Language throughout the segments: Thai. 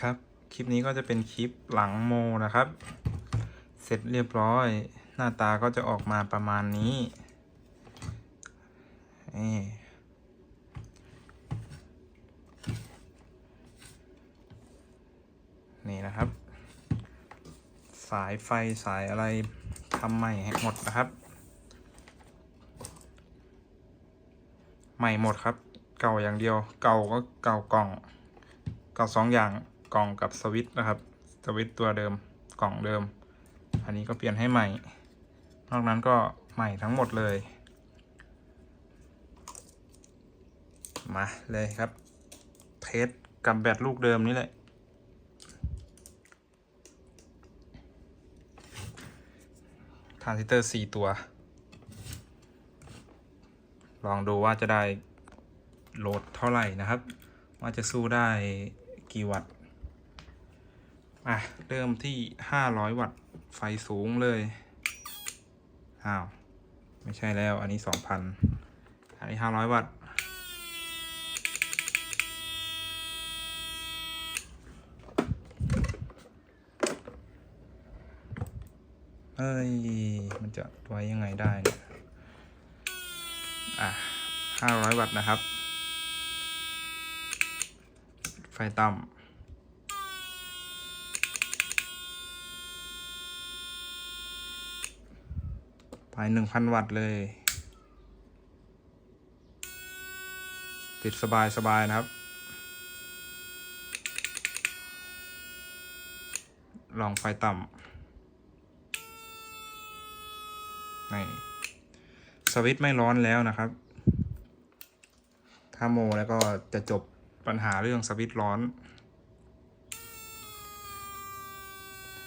ครับ คลิปนี้ก็จะเป็นคลิปหลังโมนะครับ เสร็จเรียบร้อย หน้าตาก็จะออกมาประมาณนี้นี่นี่นะครับ สายไฟสายอะไรทำใหม่ให้หมดนะครับ ใหม่หมดครับ เก่าอย่างเดียว เก่าก็เก่ากล่อง เก่าสองอย่าง กล่องกับสวิตนะครับ สวิตตัวเดิมกล่องเดิม อันนี้ก็เปลี่ยนให้ใหม่ นอกนั้นก็ใหม่ทั้งหมดเลย มาเลยครับ เทสกับแบตลูกเดิมนี่แหละ ทรานซิสเตอร์สี่ตัว ลองดูว่าจะได้โหลดเท่าไหร่นะครับ ว่าจะสู้ได้กี่วัตต์ อะ เริ่มที่500วัตต์ ไฟสูงเลย อ้าว ไม่ใช่แล้ว อันนี้2,000อันนี้500วัตต์ เอ้ย มันจะไว้ยังไงได้เนี่ย อะ500วัตต์นะครับ ไฟต่ำ ไป1,000วัตต์เลย ติดสบายสบายนะครับ ลองไฟต่ำนี่สวิตช์ไม่ร้อนแล้วนะครับ ถ้าโมแล้วก็จะจบปัญหาเรื่องสวิตช์ร้อน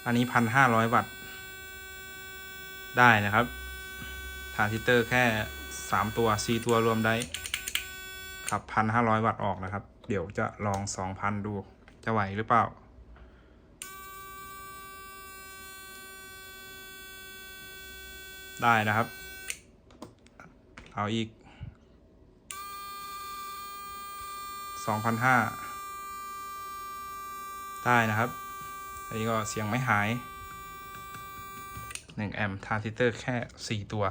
อันนี้พันห้าร้อยวัตต์ได้นะครับ ทรานซิเตอร์แค่สามตัวสี่ตัวรวมได้ขับพันห้าร้อยวัตต์ออกนะครับ เดี๋ยวจะลองสองพันดู จะไหวหรือเปล่า ได้นะครับ เอาอีกสองพันห้าได้นะครับ อันนี้ก็เสียงไม่หาย 1 แอมป์ทรานซิสเตอร์แค่ 4 ตัว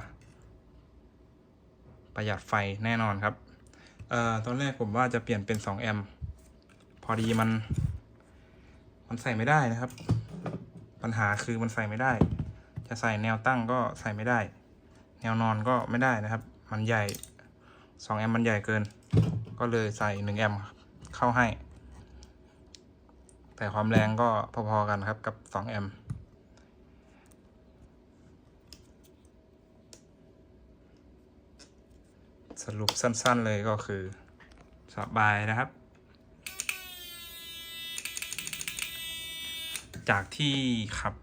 ประหยัดไฟแน่นอนครับ เอ่อตอนแรกผมว่าจะเปลี่ยนเป็น2แอมป์พอดีมัน มันใส่ไม่ได้นะครับ ปัญหาคือมันใส่ไม่ได้ จะใส่แนวตั้งก็ใส่ไม่ได้ แนวนอนก็ไม่ได้นะครับ มันใหญ่2แอมป์มันใหญ่เกิน ก็เลยใส่1แอมป์เข้าให้ แต่ความแรงก็พอๆกันครับกับ2แอมป์ สรุปสั้นๆเลยก็คือสบายนะครับ จากที่ขับ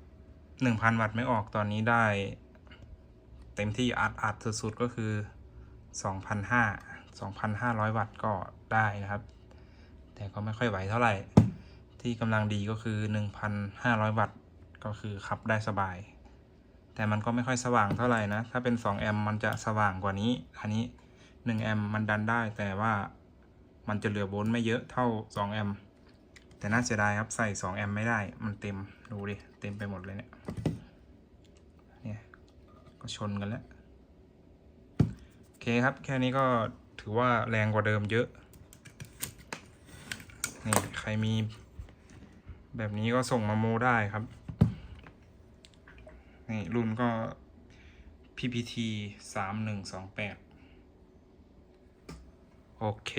1,000 วัตต์ไม่ออกตอนนี้ได้ เต็มที่อัดอัดสุดๆก็คือ 2,500 2,500 วัตต์ก็ได้นะครับ แต่ก็ไม่ค่อยไหวเท่าไหร่ ที่กำลังดีก็คือ 1,500 วัตต์ก็คือขับได้สบาย แต่มันก็ไม่ค่อยสว่างเท่าไหร่นะ ถ้าเป็น 2 แอมป์มันจะสว่างกว่านี้ อันนี้ 1แอมป์มันดันได้แต่ว่ามันจะเหลือโวลต์ไม่เยอะเท่า 2 แอมป์แต่น่าเสียดายครับใส่ 2 แอมป์ไม่ได้มันเต็มดูดิ เต็มไปหมดเลยเนี่ยเนี่ยก็ชนกันแล้ว โอเคครับแค่นี้ก็ถือว่าแรงกว่าเดิมเยอะนี่ใครมี แบบนี้ก็ส่งมาโมได้ครับนี่รุ่นก็ PPT สามหนึ่งสองแปด โอเค